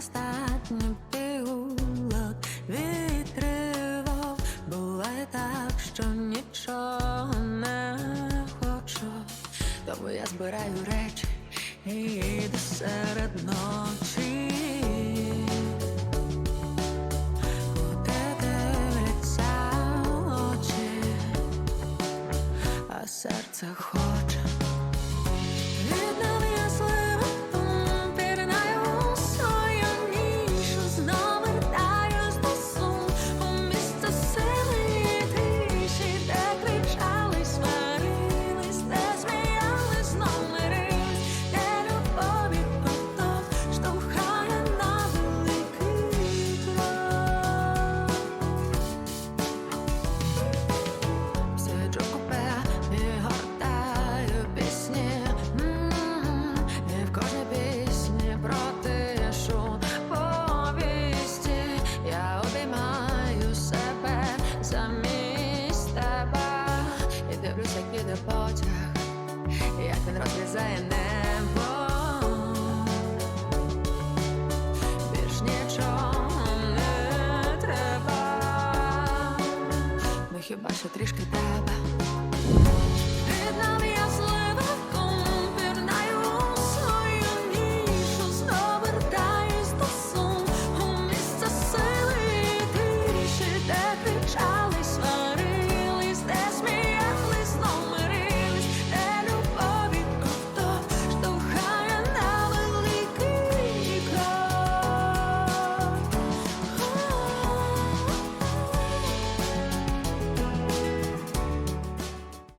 сотні пігулок відтривав. Буває так, що нічого не хочу. Тому я збираю речі і серед ночі. Серце хоче. замість тебе І дивлюсь, як піде потяг, як він розрізає небо. Більш нічого не треба. Ну хіба що трішки тебе? Віднов'я